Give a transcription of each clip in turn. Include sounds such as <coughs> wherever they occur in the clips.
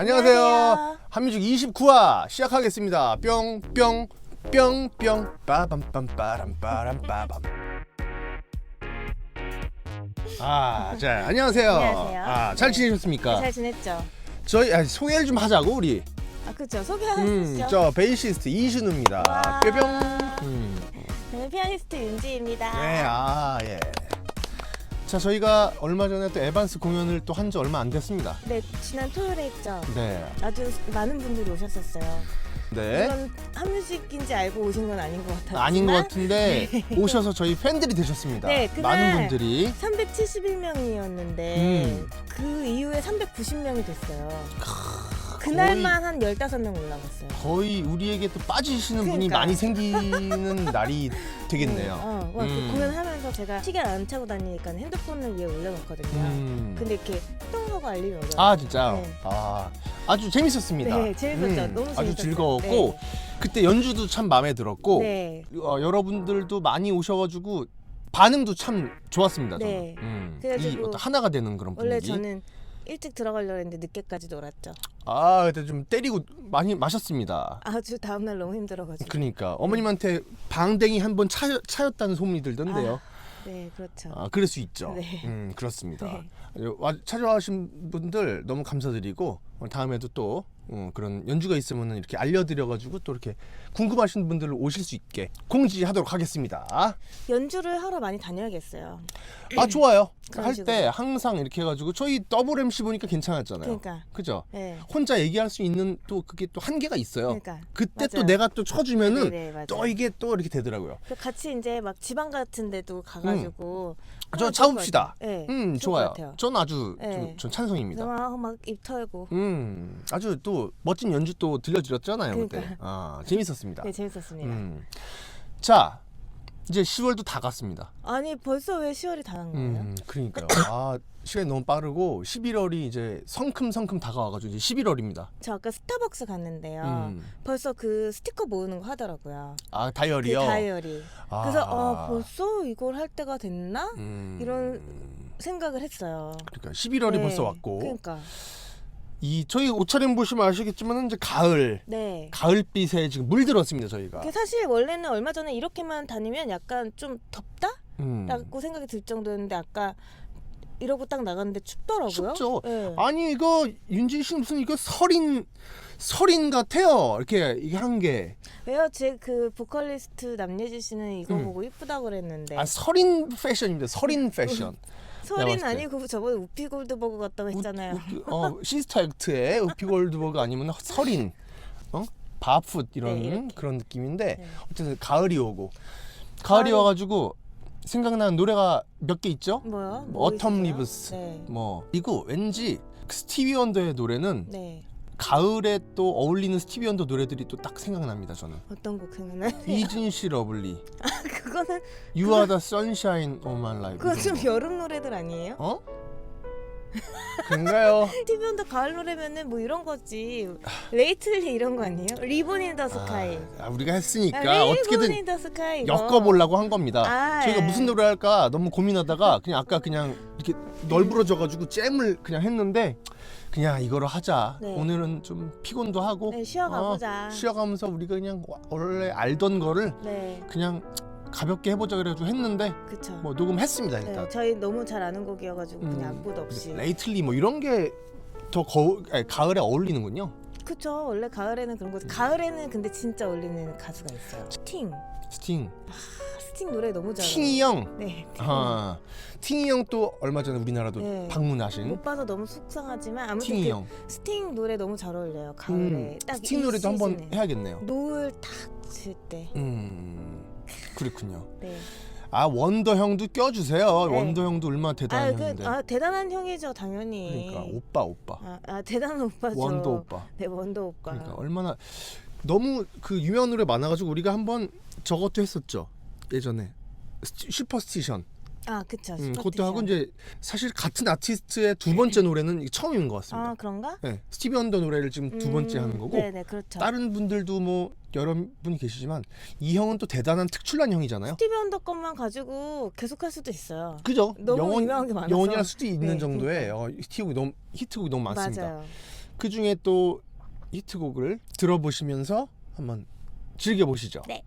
안녕하세요. 안녕하세요. 한민족 29화 시작하겠습니다. 뿅 뿅 뿅 뿅 빠밤 빰 빠람 빠람 빠밤. 아, 자, 안녕하세요. 안녕하세요. 아, 잘 네. 지내셨습니까? 잘 지냈죠? 저희 아, 소개를 좀 하자고 우리. 아 그렇죠. 음, 소개하시죠. 저 베이시스트 이신우입니다. 와. 뿅뿅. 음. 저는 피아니스트 윤지입니다. 네, 아, 예. 자, 저희가 얼마 전에 또 에반스 공연을 또 한 지 얼마 안 됐습니다. 네, 지난 토요일에 했죠. 네. 아주 많은 분들이 오셨었어요. 네. 물론 한뮤직인지 알고 오신 건 아닌 것 같았지만 아닌 것 같은데 <laughs> 오셔서 저희 팬들이 되셨습니다. 네, 그날 많은 분들이 371명이었는데 음. 그 이후에 390명이 됐어요. 그날만 한 15명 올라갔어요. 거의 우리에게 또 빠지시는 분이 그러니까. 많이 <laughs> 생기는 날이 되겠네요. 어, 어, 음. 그 공연하면서 제가 시계를 안 차고 다니니까 핸드폰을 위에 올려놓거든요. 음. 근데 이렇게 똥 하고 알림이 오더라고요. 아 진짜 네. 아 아주 재밌었습니다. 네, 재밌었죠. 음, 너무 아주 재밌었어요. 즐거웠고 그때 연주도 참 마음에 들었고 네. 어, 여러분들도 많이 오셔가지고 반응도 참 좋았습니다. 저는. 네. 음, 이 그래가지고 어떤 하나가 되는 그런 분위기. 원래 저는 일찍 들어가려고 했는데 늦게까지 놀았죠. 아 그때 좀 때리고 많이 마셨습니다. 아주 다음날 너무 힘들어가지고. 그러니까 어머님한테 방댕이 한 번 차였다는 소문이 들던데요. 네, 그렇죠. 아, 그럴 수 있죠. 네. 음, 그렇습니다. 네. 와- 찾아와주신 분들 너무 감사드리고 다음에도 또 어, 그런 연주가 있으면 이렇게 알려드려가지고 또 이렇게 궁금하신 분들 오실 수 있게 공지하도록 하겠습니다. 연주를 하러 많이 다녀야겠어요. 아 좋아요. <clears throat> 그런 할때 식으로. 항상 이렇게 해가지고 저희 더블 MC 보니까 괜찮았잖아요. 그러니까. 그죠? 네. 혼자 얘기할 수 있는 또 그게 또 한계가 있어요. 그러니까. 그때 또 맞아요. 내가 또 쳐주면은 네, 맞아요. 또 이게 또 이렇게 되더라고요. 그 같이 이제 막 지방 같은 데도 가가지고 저. 것 같아요. 네, 음 좋을 좋아요. 전 아주 네. 좀, 전 찬성입니다. 막입 털고. 음, 아주 또 멋진 연주 또 들려드렸잖아요 그때. 그러니까. 아, 재밌었습니다. <laughs> 네, 재밌었습니다. 음, 자, 이제 10월도 다 갔습니다. 아니 벌써 왜 10월이 다간 거예요? 음, 그러니까요. <coughs> 아, 시간이 너무 빠르고 11월이 이제 성큼성큼 다가와가지고 이제 11월입니다. 저 아까 스타벅스 갔는데요. 음, 벌써 그 스티커 모으는 거 하더라고요. 아 그 다이어리요. 다이어리. 아, 그래서 어, 벌써 이걸 할 때가 됐나 음, 이런 생각을 했어요. 그러니까 11월이 네, 벌써 왔고 그러니까 이 저희 옷차림 보시면 아시겠지만 이제 가을 네. 가을빛에 지금 물들었습니다 저희가. 그 사실 원래는 얼마 전에 이렇게만 다니면 약간 좀 덥다라고 음. 생각이 들 정도였는데 아까 이러고 딱 나갔는데 춥더라고요. 춥죠. 네. 아니 이거 윤진 씨 무슨 이거 설인 설인 같아요. 이렇게 이게 한 게. 왜요? 제 그 보컬리스트 남예지 씨는 이거 음. 보고 이쁘다고 그랬는데 아 설인 패션입니다. 설인 패션. <laughs> 설인. 아니고 저번에 우피 골드버그 같다고 했잖아요. 우- <laughs> 어 시스터 액트의 우피 골드버그 아니면 설인. 어? 바풋 이런 네. 그런 느낌인데 네. 어쨌든 가을이 오고 가을이 가을이- 와가지고 생각나는 노래가 몇 개 있죠? 뭐요? 뭐뭐 어텀 있으세요? 리브스. 네. 뭐 이거 왠지 그 스티비 원더의 노래는 네. 가을에 또 어울리는 스티비 원더 노래들이 또 딱 생각납니다 저는. 어떤 곡 생각나요? 이진 씨 러블리. <laughs> 그거는 You are the sunshine of my life. 그건 좀. 여름 노래들 아니에요? 어? 그런가요? <laughs> TV 온더 가을 노래면은 뭐 이런 거지. 레이틀리 이런 거 아니에요? 리본 인더 스카이. 아, 우리가 했으니까 리본 어떻게든 인더 스카이. 이거. 엮어보려고 한 겁니다. 아, 저희가 예. 무슨 노래 할까 너무 고민하다가 그냥 아까 그냥 이렇게 널브러져가지고 잼을 그냥 했는데 그냥 이거로 하자. 네. 오늘은 좀 피곤도 하고 네, 쉬어가보자. 어, 쉬어가면서 우리가 그냥 원래 알던 거를 네, 그냥 가볍게 해보자 그래가지고 했는데 그쵸. 뭐 녹음했습니다 네, 일단. 저희 너무 잘 아는 곡이어가지고 음, 그냥 악보도 없이. 레이틀리 뭐 이런 게 더 가을에 어울리는군요. 그쵸. 원래 가을에는 그런 거지. 가을에는 근데 진짜 어울리는 가수가 있어요. 스팅. 스팅, 아, 스팅 노래 너무 잘해요. 팅이 형. 네. 아, 팅이 형 또 얼마 전에 우리나라도 네. 방문하신 못 봐서 너무 속상하지만 아무튼 팅이 그 형. 스팅 노래 너무 잘 어울려요. 가을에. 음, 딱 스팅 이 노래도 한번 시즌에. 해야겠네요. 노을 탁칠 때. 음, 그렇군요. 네. 아 원더 형도 껴주세요. 네. 원더 형도 얼마나 대단한 아, 그, 형인데. 아 대단한 형이죠 당연히. 그러니까 오빠 오빠. 아, 아 대단한 오빠죠. 원더 오빠. 네 원더 오빠. 그러니까 얼마나 너무 그 유명한 노래 많아가지고 우리가 한번 저것도 했었죠 예전에 스티- 슈퍼스티션. 아 그쵸. 음, 그것도. 하고 이제 사실 같은 아티스트의 두 번째 노래는 처음인 것 같습니다. 아 그런가? 네, 스티비 언더 노래를 지금 두 번째 음, 하는 거고 네네 그렇죠. 다른 분들도 뭐 여러 분이 계시지만 이 형은 또 대단한 특출난 형이잖아요. 스티비 언더 것만 가지고 계속할 수도 있어요. 그죠? 너무 유명한 게 많아서. 영원이랄 수도 있는 네, 정도의 어, 히트곡이 너무 히트곡이 너무 많습니다. 맞아요. 그 중에 또 히트곡을 들어보시면서 한번 즐겨 보시죠. 네.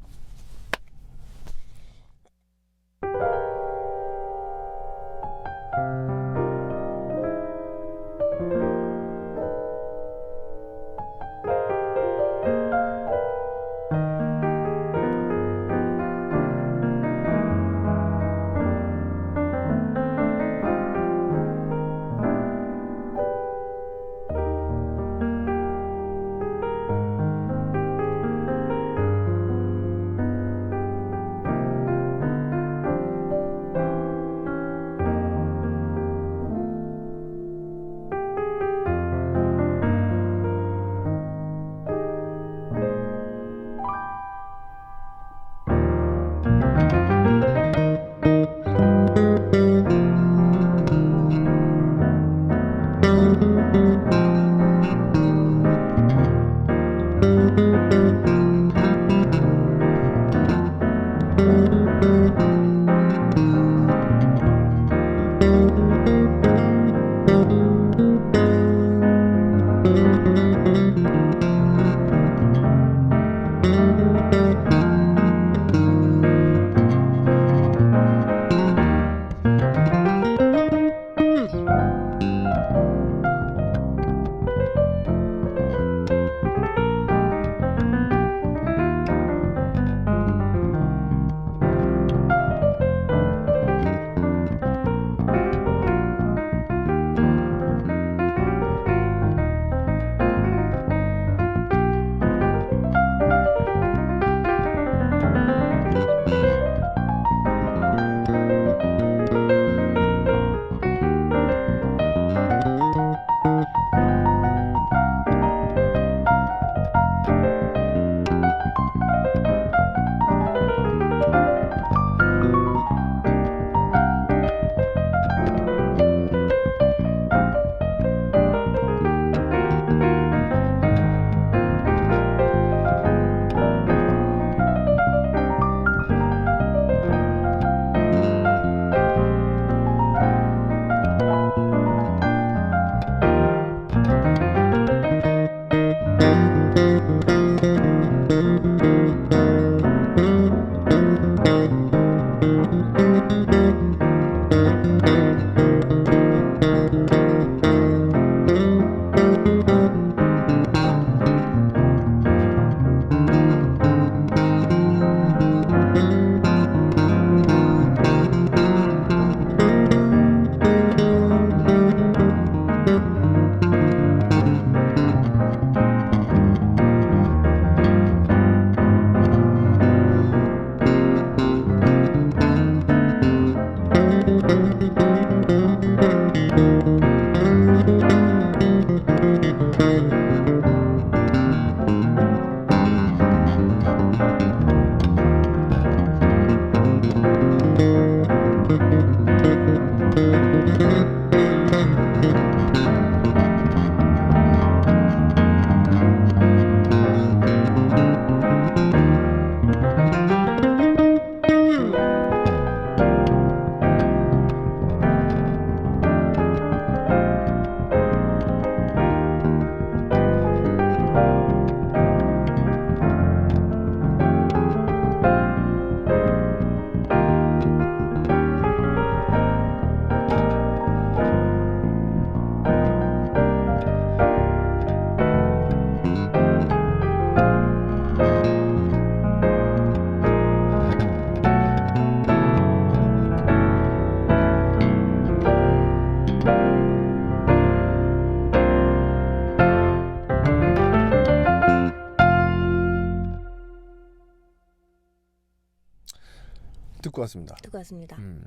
듣고 왔습니다. 듣고 왔습니다. 음,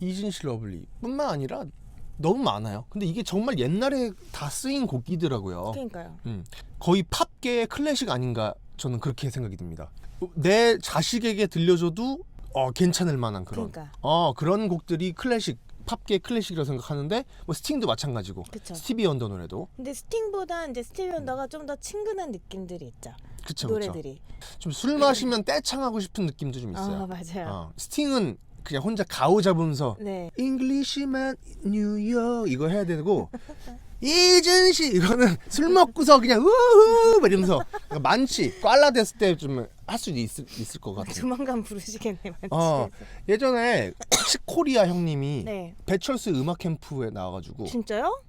이진실 러블리뿐만 아니라 너무 많아요. 근데 이게 정말 옛날에 다 쓰인 곡이더라고요. 그러니까요. 음, 거의 팝계의 클래식 아닌가 저는 그렇게 생각이 듭니다. 내 자식에게 들려줘도 어, 괜찮을 만한 그런 그러니까. 어, 그런 곡들이 클래식 팝계 클래식이라고 생각하는데 뭐 스팅도 마찬가지고 그쵸. 스티비 원더 노래도 근데 스팅보다 이제 스티비 원더가 좀 더 친근한 느낌들이 있죠. 그쵸 노래들이. 좀 술 마시면 떼창하고 싶은 느낌도 좀 있어요. 아 맞아요. 어, 스팅은 그냥 혼자 가오 잡으면서 네. 잉글리시만 뉴욕 이거 해야 되고 <laughs> 이준 씨 이거는 술 먹고서 그냥 우후 막 이러면서 그러니까 만취 꽐라 됐을 때 좀 할 수도 있을, 있을 것 같아요. 조만간 부르시겠네 만지. 어 예전에 <coughs> 치코리아 형님이 네. 배철수 음악 캠프에 나와가지고 진짜요?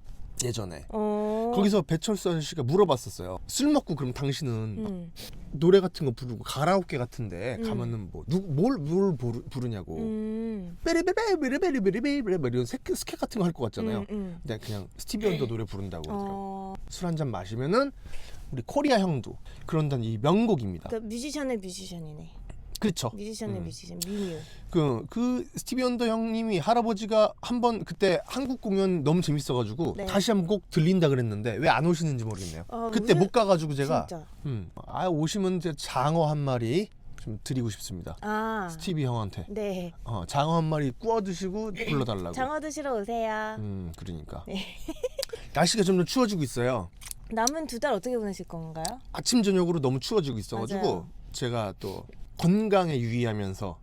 예전에 어. 거기서 배철수 아저씨가 물어봤었어요. 술 먹고 그럼 당신은 음. 노래 같은 거 부르고 가라오케 같은데 음. 가면은 뭐뭘뭘 부르냐고 음. 베리베리베리베리베리베리 이런 스케, 스케 같은 거 할 것 같잖아요. 음, 음. 근데 그냥 스티비 원더 노래 부른다고 그러더라고. 어. 술한 잔 마시면은 우리 코리아 형도 그런다는 이 명곡입니다. 그러니까 뮤지션의 뮤지션이네. 그렇죠. 뮤지션의 음. 뮤지션 미뮤. 그, 그 스티비 원더 형님이 할아버지가 한 번 그때 한국 공연 너무 재밌어가지고 네. 다시 한 번 꼭 들린다 그랬는데 왜 안 오시는지 모르겠네요. 아, 그때 무슨- 못 가가지고 제가 진짜. 음, 아 오시면 이제 장어 한 마리 좀 드리고 싶습니다. 아. 스티비 형한테 네. 어, 장어 한 마리 구워 드시고 불러달라고. 장어 드시러 오세요. 음 그러니까 네. <laughs> 날씨가 점점 추워지고 있어요. 남은 두 달 어떻게 보내실 건가요? 아침 저녁으로 너무 추워지고 있어가지고 맞아요. 제가 또 건강에 유의하면서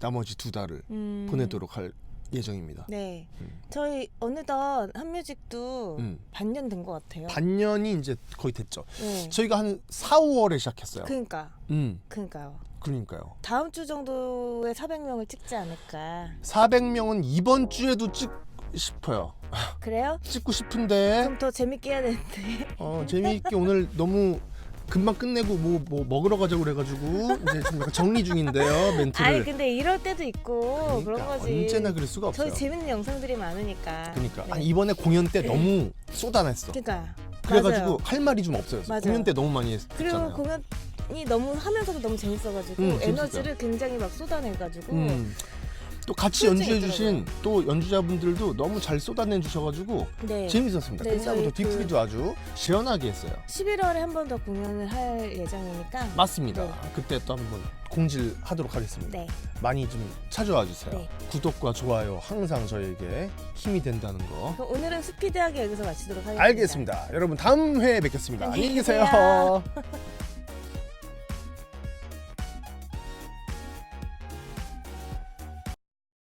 나머지 두 달을 음. 보내도록 할 예정입니다. 네. 음. 저희 어느덧 한뮤직도 음. 반년 된 것 같아요. 반년이 이제 거의 됐죠. 네. 저희가 한 4, 5월에 시작했어요. 그러니까. 음, 그러니까요. 그러니까요. 다음 주 정도에 400명을 찍지 않을까. 400명은 이번 주에도 찍고 싶어요. 그래요? <laughs> 찍고 싶은데 그럼 더 재밌게 해야 되는데. 어, 재미있게 오늘 너무 금방 끝내고 뭐, 뭐 먹으러 가자고 그래가지고 이제 좀 약간 정리 중인데요 멘트를. 아니 근데 이럴 때도 있고 그런 그러니까 거지. 언제나 그럴 수가 없어요. 저희 재밌는 영상들이 많으니까. 그러니까 네. 아니, 이번에 공연 때 너무 쏟아냈어. 그러니까. 그래가지고 맞아요. 할 말이 좀 없어요. 맞아요. 공연 때 너무 많이 그리고 했잖아요. 공연이 너무 하면서도 너무 재밌어가지고 음, 에너지를 굉장히 막 쏟아내가지고 음. 또 같이 솔직히 연주해 주신 또 연주자분들도 너무 잘 쏟아내 주셔가지고 네. 재밌었습니다. 네, 끝나고도 저희 그- 뒤풀이도 아주 시원하게 했어요. 11월에 한 번 더 공연을 할 예정이니까. 맞습니다. 네. 그때 또 한번 공질하도록 하겠습니다. 네. 많이 좀 찾아와 주세요. 네. 구독과 좋아요 항상 저에게 힘이 된다는 거. 그럼 오늘은 스피드하게 여기서 마치도록 하겠습니다. 알겠습니다. 여러분 다음 회에 뵙겠습니다. 안녕히 안녕히 계세요. 계세요. <laughs>